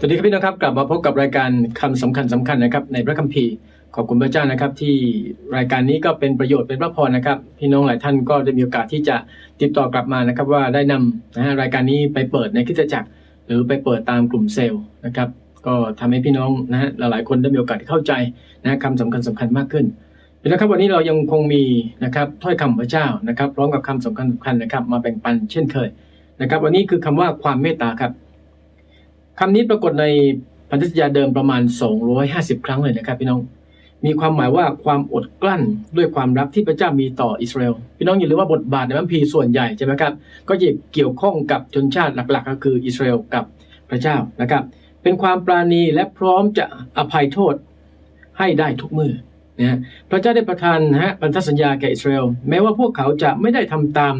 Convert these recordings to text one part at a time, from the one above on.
สวัสดีครับพี่น้องครับกลับมาพบกับรายการคำสำคัญสำคัญนะครับ ในพระคัมภีร์ขอบคุณพระเจ้านะครับ ที่รายการนี้ก็เป็นประโยชน์เป็นพระพรนะครับ พี่น้องหลายท่านก็ได้มีโอกาสที่จะติดต่อกลับมานะครับ ว่าได้นำนะฮะรายการนี้ไปเปิดในคิสตจักร หรือไปเปิดตามกลุ่มเซลล์นะครับ ก็ทำให้พี่น้องนะฮะหลายๆคนได้มีโอกาสเข้าใจนะฮะคำสำคัญสำคัญมากขึ้นพี่น้องครับวันนี้เรายังคงมีนะครับถ้อยคำพระเจ้านะครับ พร้อมกับคำสำคัญสำคัญนะครับ มาแบ่งปันเช่นเคยนะครับ วันนี้คือคำว่าความเมตตาครับ คำนี้ปรากฏในพันธสัญญาเดิมประมาณ 250 ครั้งเลยนะครับ พี่น้อง มีความหมายว่าความอดกลั้นด้วยความรักที่พระเจ้ามีต่ออิสราเอล พี่น้องอย่าลืมว่าบทบาทในพระคัมภีส่วนใหญ่ใช่ไหมครับ ก็จะเกี่ยวข้องกับชนชาติหลักๆ ก็คืออิสราเอลกับพระเจ้านะครับ เป็นความปราณีและพร้อมจะอภัยโทษให้ได้ทุกมือนะพระเจ้าได้ประทานฮะพันธสัญญาแก่อิสราเอล แม้ว่าพวกเขาจะไม่ได้ทำตาม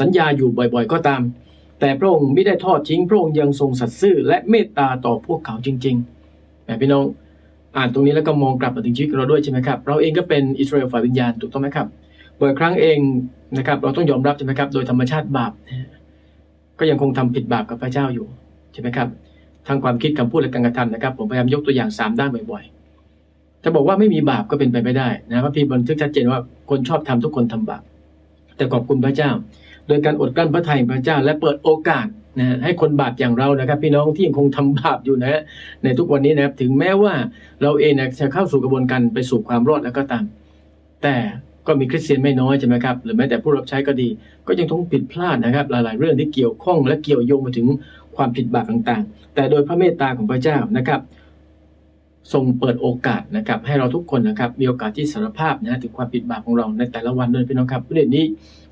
สัญญาอยู่บ่อย ๆ ก็ตาม แต่พระองค์ไม่ได้ทอดทิ้งพระองค์ยังทรงสัตย์ซื่อและเมตตาต่อพวกเขาจริงๆแหมพี่น้องอ่านตรงนี้แล้วก็มองกลับมาถึงชีวิตเราด้วยใช่ไหมครับ เราเองก็เป็นอิสราเอลฝ่ายวิญญาณถูกต้องไหมครับบ่อยครั้งเองนะครับเราต้องยอมรับใช่ไหมครับ โดยธรรมชาติบาป ก็ยังคงทำผิดบาปกับพระเจ้าอยู่ใช่ไหมครับทั้งความคิดคำพูดและการกระทำนะครับ ผมพยายามยกตัวอย่างสามด้านบ่อยๆจะบอกว่าไม่มีบาปก็เป็นไปไม่ได้นะพระพีบันทึกชัดเจนว่าคนชอบทำทุกคนทำบาปแต่ขอบคุณพระเจ้า โดยการอดกลั้นพระทัยของพระเจ้าและเปิดโอกาสนะให้คนบาปอย่างเรานะครับ พี่น้องที่ยังคงทำบาปอยู่นะฮะในทุกวันนี้นะครับถึงแม้ว่าเราเองนะจะเข้าสู่กระบวนการไปสู่ความรอดแล้วก็ตาม แต่ก็มีคริสเตียนไม่น้อยใช่ไหมครับหรือแม้แต่ผู้รับใช้ก็ดี ก็ยังต้องผิดพลาดนะครับ หลายๆ เรื่องที่เกี่ยวข้องและเกี่ยวโยงไปถึงความผิดบาปต่างๆ แต่โดยพระเมตตาของพระเจ้านะครับทรงเปิดโอกาสนะครับให้เราทุกคนนะครับมีโอกาสที่สารภาพนะฮะถึงความผิดบาปของเราในแต่ละวันด้วยพี่น้องครับประเด็นนี้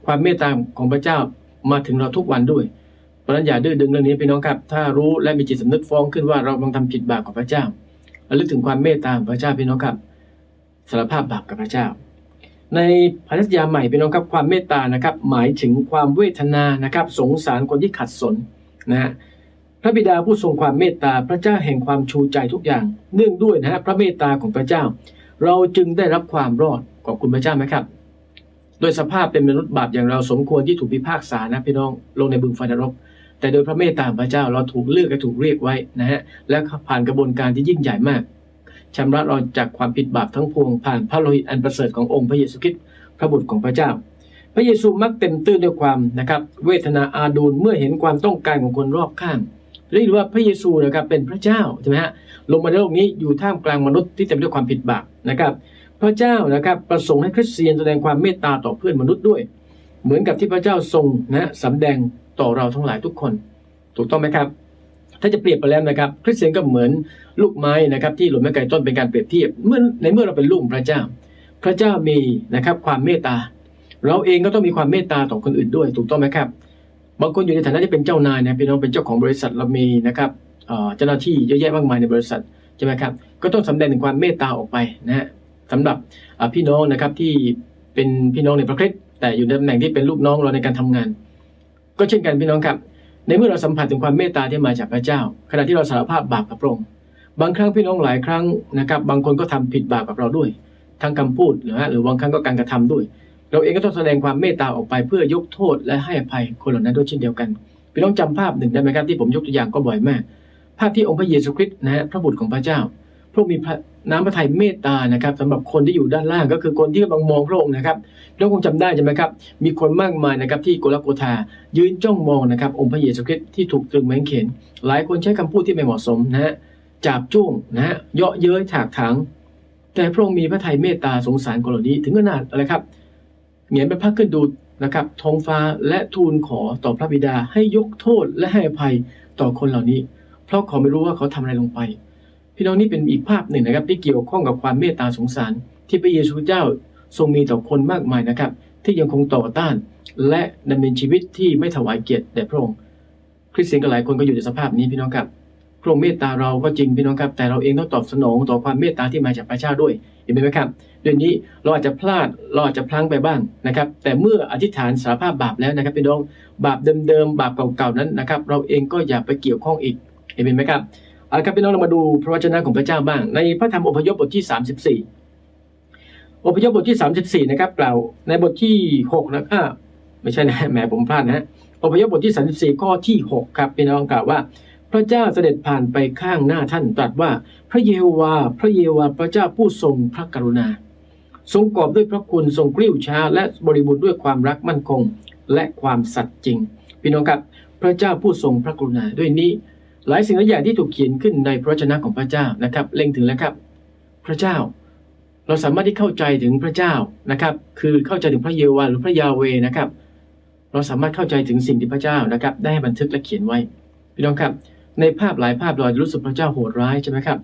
ความเมตตาของพระเจ้ามาถึงเราทุกวันด้วยเพราะนั้นอย่าดื้อดึงเรื่องนี้พี่น้องครับ ถ้ารู้และมีจิตสำนึกฟ้องขึ้นว่าเรากำลังทำผิดบาปกับพระเจ้าระลึกถึงความเมตตาของพระเจ้าพี่น้องครับสารภาพบาปกับพระเจ้า ในพันธสัญญาใหม่พี่น้องครับความเมตตานะครับ หมายถึงความเวทนานะครับ สงสารคนที่ขัดสนนะฮะพระบิดาผู้ทรงความเมตตาพระเจ้าแห่งความชูใจทุกอย่าง เนื่องด้วยนะฮะพระเมตตาของพระเจ้า เราจึงได้รับความรอดขอบคุณพระเจ้าไหมครับ โดยสภาพเป็นมนุษย์บาปอย่างเราสมควรที่ถูกพิพากษานะพี่น้องลงในบึงไฟนรก แต่โดยพระเมตตาของพระเจ้าเราถูกเลือกและถูกเรียกไว้นะฮะและผ่านกระบวนการที่ยิ่งใหญ่มากชำระเราจากความผิดบาปทั้งปวงผ่านพระโลหิตอันประเสริฐขององค์พระเยซูคริสต์พระบุตรของพระเจ้า พระเยซูมักเต็มตื้นด้วยความนะครับเวทนาอาดูลเมื่อเห็นความต้องการของคนรอบข้างเรียกว่าพระเยซูนะครับเป็นพระเจ้าใช่ไหมฮะลงมาในโลกนี้อยู่ท่ามกลางมนุษย์ที่เต็มด้วยความผิดบาปนะครับ พระเจ้านะครับประสงค์ให้คริสเตียนแสดงความเมตตาต่อเพื่อนมนุษย์ด้วย เหมือนกับที่พระเจ้าทรงนะสำแดงต่อเราทั้งหลายทุกคน ถูกต้องไหมครับ ถ้าจะเปรียบไปแล้วนะครับ คริสเตียนก็เหมือนลูกไม้นะครับที่หล่นไม่ไกลต้นเป็นการเปรียบเทียบเมื่อในเมื่อเราเป็นลูกพระเจ้า พระเจ้ามีนะครับความเมตตา เราเองก็ต้องมีความเมตตาต่อคนอื่นด้วย ถูกต้องไหมครับ บางคนอยู่ในฐานะที่เป็นเจ้านายนะพี่น้องเป็นเจ้าของบริษัทเรามีนะครับเอ่อเจ้าหน้าที่เยอะแยะมากมายในบริษัทใช่ไหมครับก็ต้องสำแดงถึงความเมตตาออกไปนะฮะ สำหรับพี่น้องนะครับที่เป็นพี่น้องในพระคริสต์แต่อยู่ในตำแหน่งที่เป็นลูกน้องเราในการทำงาน ก็เช่นกันพี่น้องครับ ในเมื่อเราสัมผัสถึงความเมตตาที่มาจากพระเจ้า ขณะที่เราสารภาพบาปกับพระองค์บางครั้งพี่น้องหลายครั้งนะครับ บางคนก็ทำผิดบาปกับเราด้วย ทั้งคำพูดหรือฮะหรือบางครั้งก็การกระทำด้วย เราเองก็ต้องแสดงความเมตตาออกไปเพื่อยกโทษและให้อภัยคนเหล่านั้นด้วยเช่นเดียวกันพี่น้องจำภาพหนึ่งได้ไหมครับที่ผมยกตัวอย่างก็บ่อยมาก ภาพที่องค์พระเยซูคริสต์นะฮะพระบุตรของพระเจ้าพระองค์มีพระ น้ำพระทัยเมตตานะครับสำหรับคนที่อยู่ด้านล่างก็คือคนที่กำลังมองพระองค์นะครับเราคงจำได้ใช่ไหมครับ มีคนมากมายนะครับที่โกลาโกธายืนจ้องมองนะครับองค์พระเยซูคริสต์ที่ถูกตรึงแมงเขนหลายคนใช้คำพูดที่ไม่เหมาะสมนะฮะจาบจ้วงนะฮะเยาะเย้ยถากถางแต่พระองค์มีพระทัยเมตตาสงสารคนเหล่านี้ถึงขนาดอะไรครับเหงียนไปพักขึ้นดูนะครับท้องฟ้าและทูลขอต่อพระบิดาให้ยกโทษและให้อภัยต่อคนเหล่านี้ เพราะเขาไม่รู้ว่าเขาทำอะไรลงไป พี่น้องนี่เป็นอีกภาพหนึ่งนะครับ ที่เกี่ยวข้องกับความเมตตาสงสาร ที่พระเยซูเจ้าทรงมีต่อคนมากมายนะครับ ที่ยังคงต่อต้าน และดำเนินชีวิตที่ไม่ถวายเกียรติแด่พระองค์คริสเตียนก็หลายคนก็อยู่ในสภาพนี้พี่น้องครับพระองค์เมตตาเราก็จริงพี่น้องครับ แต่เราเองต้องตอบสนองต่อความเมตตาที่มาจากพระเจ้าด้วยเห็นไหมครับเรื่องนี้เราอาจจะพลาดเราอาจจะพลั้งไปบ้างนะครับ แต่เมื่ออธิษฐานสารภาพบาปแล้วนะครับพี่น้องบาปเดิมๆบาปเก่าๆนั้นนะครับ เราเองก็อย่าไปเกี่ยวข้องอีกเห็นไหมครับ เอาละครับพี่น้องเรามาดูพระวจนะของพระเจ้าบ้าง ในพระธรรมอพยพบทที่ 34อพยพบทที่ 34 นะครับ กล่าวในบทที่6นะอ่าไม่ใช่นะแหมผมพลาดนะฮะอพยพบทที่ 34 ข้อที่ 6 ครับพี่น้องกล่าวว่า พระเจ้าเสด็จผ่านไปข้างหน้าท่านตรัสว่า พระเยวาห์พระเยวาห์พระเจ้าผู้ทรงพระกรุณา ทรงกอบด้วยพระคุณทรงกลิ้วช้า และบริบูรณ์ด้วยความรักมั่นคง และความสัตย์จริง พี่น้องครับพระเจ้าผู้ทรงพระกรุณาด้วยนี้ หลายสิ่งหลายอย่างที่ถูกเขียนขึ้นในพระวจนะของพระเจ้านะครับ เล็งถึงแล้วครับ พระเจ้า เราสามารถที่เข้าใจถึงพระเจ้านะครับ คือเข้าใจถึงพระเยโฮวาห์หรือพระยาเวนะครับ เราสามารถเข้าใจถึงสิ่งที่พระเจ้านะครับ ได้บันทึกและเขียนไว้พี่น้องครับ ในภาพหลายภาพเราจะรู้สึกพระเจ้าโหดร้ายใช่ไหมครับ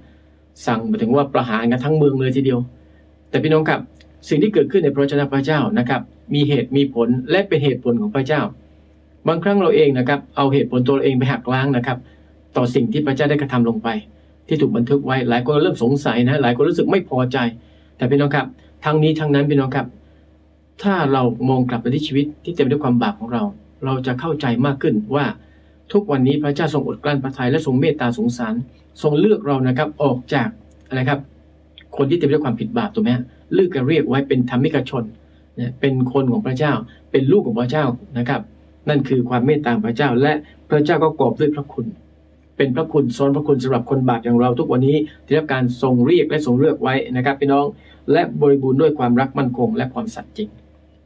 สั่งไปถึงว่าประหารกันทั้งเมืองเลยทีเดียว แต่พี่น้องครับสิ่งที่เกิดขึ้นในพระวจนะพระเจ้านะครับ มีเหตุมีผลและเป็นเหตุผลของพระเจ้า บางครั้งเราเองนะครับ เอาเหตุผลตัวเองไปหักล้างนะครับ ต่อสิ่งที่พระเจ้าได้กระทำลงไป ที่ถูกบันทึกไว้หลายคนเริ่มสงสัยนะหลายคนรู้สึกไม่พอใจ แต่พี่น้องครับทั้งนี้ทั้งนั้นพี่น้องครับ ถ้าเรามองกลับไปที่ชีวิตที่เต็มไปด้วยความบาปของเรา เราจะเข้าใจมากขึ้นว่าทุกวันนี้พระเจ้าทรงอดกลั้นพระทัยและทรงเมตตาสงสาร ทรงเลือกเรานะครับออกจากอะไรครับ คนที่เต็มไปด้วยความผิดบาปถูกไหมเลือกกันเรียกไว้เป็นธรรมิกชนเนี่ยเป็นคนของพระเจ้า เป็นลูกของพระเจ้านะครับ นั่นคือความเมตตาของพระเจ้าและพระเจ้าก็กอบด้วยพระคุณ เป็นพระคุณซ้อนพระคุณสำหรับคนบาปอย่างเราทุกวันนี้ที่รับการทรงเรียกและทรงเลือกไว้นะครับพี่น้องและบริบูรณ์ด้วยความรักมั่นคง และความสัตย์จริง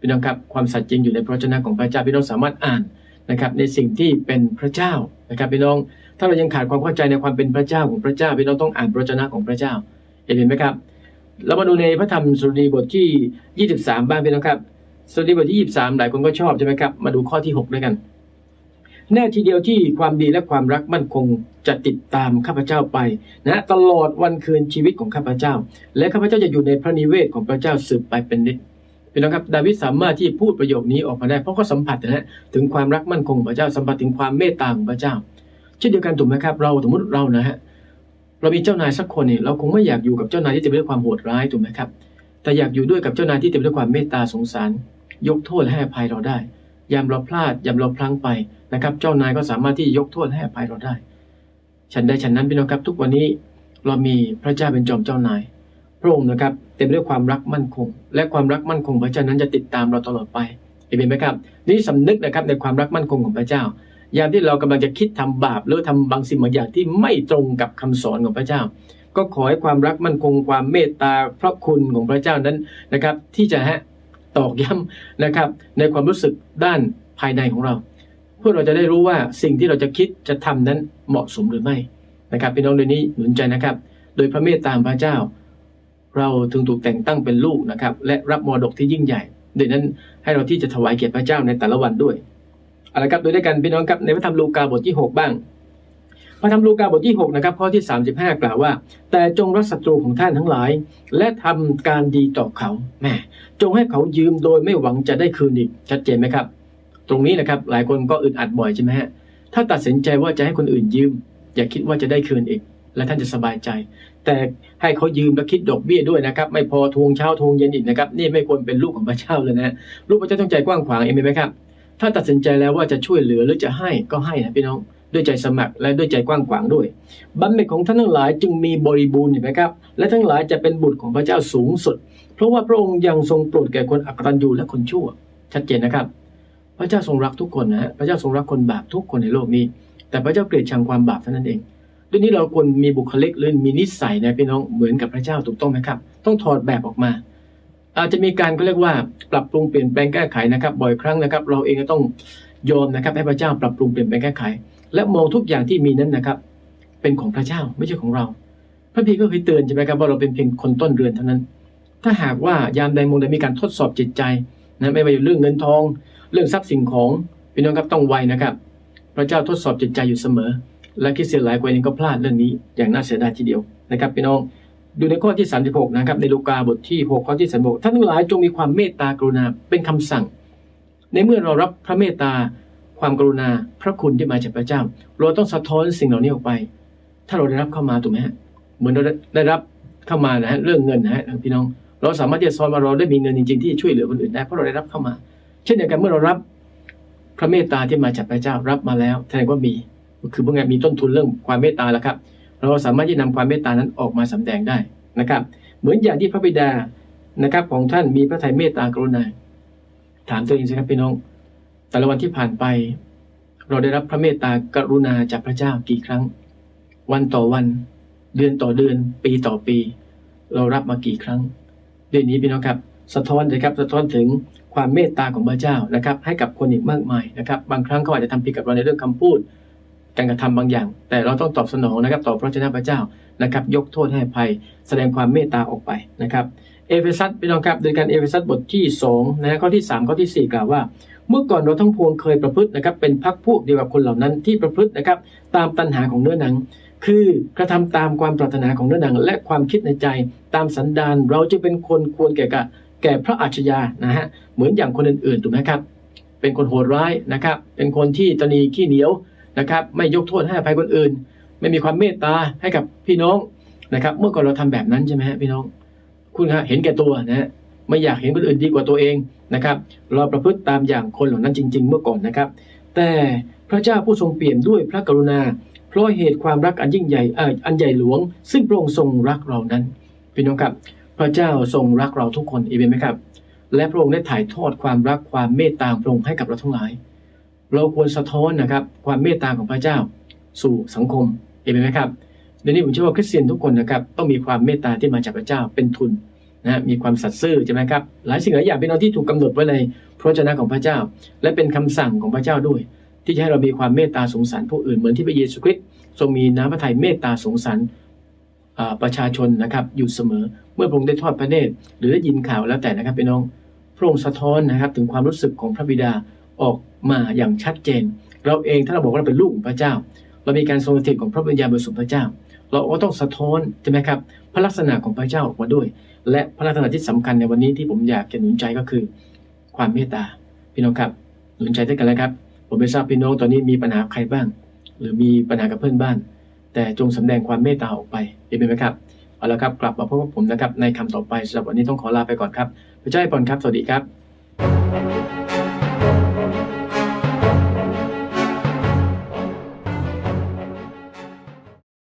พี่น้องครับความสัตย์จริงอยู่ในพระวจนะของพระเจ้าพี่น้องสามารถอ่านนะครับในสิ่งที่เป็นพระเจ้านะครับพี่น้อง ถ้าเรายังขาดความเข้าใจในความเป็นพระเจ้าของพระเจ้าพี่น้องต้องอ่านพระวจนะของพระเจ้าเห็นไหมครับเรามาดูในพระธรรมสุรีบทที่ 23 บ้างพี่น้องครับสุรีบทที่ 23 หลายคนก็ชอบใช่ไหมครับมาดูข้อที่ 6 ด้วยกัน แน่ทีเดียวที่ความดีและความรักมั่นคงจะติดตามข้าพเจ้าไปนะตลอดวันคืนชีวิตของข้าพเจ้า และข้าพเจ้าจะอยู่ในพระนิเวศของพระเจ้าสืบไปเป็นนิจพี่น้องครับดาวิดสามารถที่พูดประโยคนี้ออกมาได้ เพราะเขาสัมผัสนะฮะถึงความรักมั่นคงของพระเจ้าสัมผัสถึงความเมตตาของพระเจ้า เช่นเดียวกันถูกไหมครับ เราสมมติเรานะฮะเรามีเจ้านายสักคนเนี่ยเราคงไม่อยากอยู่กับเจ้านายที่เต็มไปด้วยความโหดร้ายถูกไหมครับ แต่อยากอยู่ด้วยกับเจ้านายที่เต็มไปด้วยความเมตตาสงสาร ยกโทษให้อภัยเราได้ ยามเราพลาดยามเราพลั้งไปนะครับ เจ้านายก็สามารถที่ยกโทษให้อภัยเราได้ ฉันใดฉันนั้นพี่น้องครับทุกวันนี้เรามีพระเจ้าเป็นจอมเจ้านาย พระองค์นะครับเต็มด้วยความรักมั่นคง และความรักมั่นคงพระเจ้านั้นจะติดตามเราตลอดไปเห็นไหมครับ นี่สำนึกนะครับในความรักมั่นคงของพระเจ้ายามที่เรากำลังจะคิดทำบาปหรือทำบางสิ่งบางอย่างที่ไม่ตรงกับคำสอนของพระเจ้า ก็ขอให้ความรักมั่นคงความเมตตาพระคุณของพระเจ้านั้นนะครับ ที่จะฮะ ตอกย้ำนะครับ ในความรู้สึกด้านภายในของเรา เพื่อเราจะได้รู้ว่าสิ่งที่เราจะคิดจะทำนั้นเหมาะสมหรือไม่นะครับพี่น้องเดือนนี้หนุนใจนะครับ โดยพระเมตตาของพระเจ้า เราถึงถูกแต่งตั้งเป็นลูกนะครับ และรับมรดกที่ยิ่งใหญ่ดังนั้นให้เราที่จะถวายเกียรติพระเจ้าในแต่ละวันด้วยเอาละครับโดยด้วยกันพี่น้องครับในพระธรรมลูกาบทที่ 6 บ้าง พระธรรมลูกาบทที่6นะครับข้อที่ 35 กล่าวว่า แต่จงรักศัตรูของท่านทั้งหลาย และทำการดีต่อเขาแหมจงให้เขายืมโดยไม่หวังจะได้คืนอีกชัดเจนไหมครับ ตรงนี้นะครับหลายคนก็อึดอัดบ่อยใช่ไหมฮะถ้าตัดสินใจว่าจะให้คนอื่นยืม อย่าคิดว่าจะได้คืนอีก และท่านจะสบายใจ แต่ให้เขายืมแล้วคิดดอกเบี้ยด้วยนะครับ ไม่พอทวงเช้าทวงเย็นอีกนะครับนี่ไม่ควรเป็นลูกของพระเจ้าเลยนะลูกพระเจ้าต้องใจกว้างขวางเองไหมครับถ้าตัดสินใจแล้วว่าจะช่วยเหลือหรือจะให้ก็ให้นะพี่น้อง ด้วยใจสมัครและด้วยใจกว้างขวางด้วยบัมเมตของท่านทั้งหลายจึงมีบริบูรณ์เห็นไหมครับ และทั้งหลายจะเป็นบุตรของพระเจ้าสูงสุด เพราะว่าพระองค์ยังทรงโปรดแก่คนอักตันยูและคนชั่ว ชัดเจนนะครับ พระเจ้าทรงรักทุกคนนะฮะพระเจ้าทรงรักคนบาปทุกคนในโลกนี้ แต่พระเจ้าเกลียดชังความบาปเท่านั้นเองด้วยนี้เราควรมีบุคลิกหรือมีนิสัยนะพี่น้องเหมือนกับพระเจ้าถูกต้องไหมครับ ต้องถอดแบบออกมา อาจจะมีการก็เรียกว่าปรับปรุงเปลี่ยนแปลงแก้ไขนะครับ บ่อยครั้งนะครับ เราเองก็ต้องยอมนะครับให้พระเจ้าปรับปรุงเปลี่ยนแปลงแก้ไข และมองทุกอย่างที่มีนั้นนะครับ เป็นของพระเจ้าไม่ใช่ของเรา พระพีก็เคยเตือนใช่ไหมครับว่าเราเป็นเพียงคนต้นเรือนเท่านั้น ถ้าหากว่ายามใดมงใดมีการทดสอบจิตใจนะไม่ว่าเรื่องเงินทอง เรื่องทรัพย์สินของพี่น้องครับต้องไวนะครับ พระเจ้าทดสอบจิตใจอยู่เสมอ และคริสเตียนหลายคนเองก็พลาดเรื่องนี้ อย่างน่าเสียดายทีเดียวนะครับพี่น้องดูในข้อที่ 36 นะครับ ในลูกาบทที่ 6 ข้อที่36ท่านทั้งหลายจงมีความเมตตากรุณาเป็นคำสั่ง ในเมื่อเรารับพระเมตตา ความกรุณาพระคุณที่มาจากพระเจ้า เราต้องสะท้อนสิ่งเหล่านี้ออกไป ถ้าเราได้รับเข้ามาถูกไหมฮะเหมือนเราได้รับเข้ามานะฮะเรื่องเงินนะฮะพี่น้อง เราสามารถที่จะสอนว่าเราได้มีเงินจริงๆที่ช่วยเหลือคนอื่นได้เพราะเราได้รับเข้ามา เช่นเดียวกันเมื่อเรารับพระเมตตาที่มาจากพระเจ้ารับมาแล้วแสดงว่ามีคือพวกงานมีต้นทุนเรื่องความเมตตาแล้วครับ เราสามารถที่นำความเมตตานั้นออกมาสำแดงได้นะครับ เหมือนอย่างที่พระบิดานะครับของท่านมีพระทัยเมตตากรุณาถามตัวเองสิครับพี่น้อง แต่ละวันที่ผ่านไป เราได้รับพระเมตตากรุณาจากพระเจ้ากี่ครั้ง วันต่อวัน เดือนต่อเดือน ปีต่อปี เรารับมากี่ครั้งเรื่องนี้พี่น้องครับ สะท้อนนะครับสะท้อนถึงความเมตตาของพระเจ้านะครับ ให้กับคนอีกมากมายนะครับ บางครั้งเขาอาจจะทำผิดกับเราในเรื่องคำพูด การกระทำบางอย่าง แต่เราต้องตอบสนองนะครับต่อพระเจ้าพระเจ้านะครับ ยกโทษให้อภัย แสดงความเมตตาออกไปนะครับเอเฟซัสพี่น้องครับโดยการเอเฟซัสบทที่2นะข้อที่ 3 ข้อทีสี่4 กล่าวว่า เมื่อก่อนเราทั้งพวงเคยประพฤตินะครับเป็นพักพวกเดียวกับคนเหล่านั้นที่ประพฤตินะครับตามตัณหาของเนื้อหนัง คือกระทำตามความปรารถนาของเนื้อหนัง และความคิดในใจตามสันดานเราจะเป็นคนควรแก่กะแก่พระอัจฉริยะนะฮะเหมือนอย่างคนอื่นๆถูกไหมครับ เป็นคนโหดร้ายนะครับ เป็นคนที่ตนีขี้เหนียวนะครับไม่ยกโทษให้อภัยคนอื่น ไม่มีความเมตตาให้กับพี่น้องนะครับ เมื่อก่อนเราทำแบบนั้นใช่ไหมฮะพี่น้อง คุณฮะเห็นแก่ตัวนะฮะ ไม่อยากเห็นคนอื่นดีกว่าตัวเองนะครับ เราประพฤติตามอย่างคนเหล่านั้นจริง ๆ เมื่อก่อนนะครับ แต่พระเจ้าผู้ทรงเปลี่ยมด้วยพระกรุณา เพราะเหตุความรักอันยิ่งใหญ่เอออันใหญ่หลวง ซึ่งพระองค์ทรงรักเรานั้นพี่น้องครับพระเจ้าทรงรักเราทุกคนอีเวนไหมครับ และพระองค์ได้ถ่ายทอดความรักความเมตตาของพระองค์ให้กับเราทั้งหลาย เราควรสะท้อนนะครับความเมตตาของพระเจ้า สู่สังคมเห็นไหมครับเดี๋ยวนี้ผมเชื่อว่าคริสเตียนทุกคนนะครับต้องมีความเมตตาที่มาจากพระเจ้าเป็นทุน นะมีความสัตย์ซื่อใช่ไหมครับหลายสิ่งหลายอย่างเป็นเอาที่ถูกกำหนดไว้ในพระวจนะของพระเจ้า และเป็นคำสั่งของพระเจ้าด้วย ที่จะให้เรามีความเมตตาสงสารผู้อื่นเหมือนที่พระเยซูคริสต์ทรงมีน้ำพระทัยเมตตาสงสารประชาชนนะครับอยู่เสมอเมื่อพระองค์ได้ทอดพระเนตรหรือได้ยินข่าวแล้วแต่นะครับพี่น้องพระองค์สะท้อนนะครับถึงความรู้สึกของพระบิดาออกมาอย่างชัดเจน เราเองถ้าเราบอกว่าเราเป็นลูกของพระเจ้า เรามีการทรงสถิตของพระวิญญาณบริสุทธิ์พระเจ้า เราก็ต้องสะท้อนใช่ไหมครับพระลักษณะของพระเจ้าออกมาด้วย และพระลักษณะที่สำคัญในวันนี้ที่ผมอยากจะหนุนใจก็คือ ความเมตตาพี่น้องครับ หนุนใจด้วยกันแล้วครับ ผมไม่ทราบพี่น้องตอนนี้มีปัญหาใครบ้าง หรือมีปัญหากับเพื่อนบ้าน แต่จงสำแดงความเมตตาออกไปเห็นไหมครับเอาละครับกลับมาพบกับผมนะครับในคำต่อไปสำหรับวันนี้ต้องขอลาไปก่อนครับพระเจ้าให้พรครับสวัสดีครับ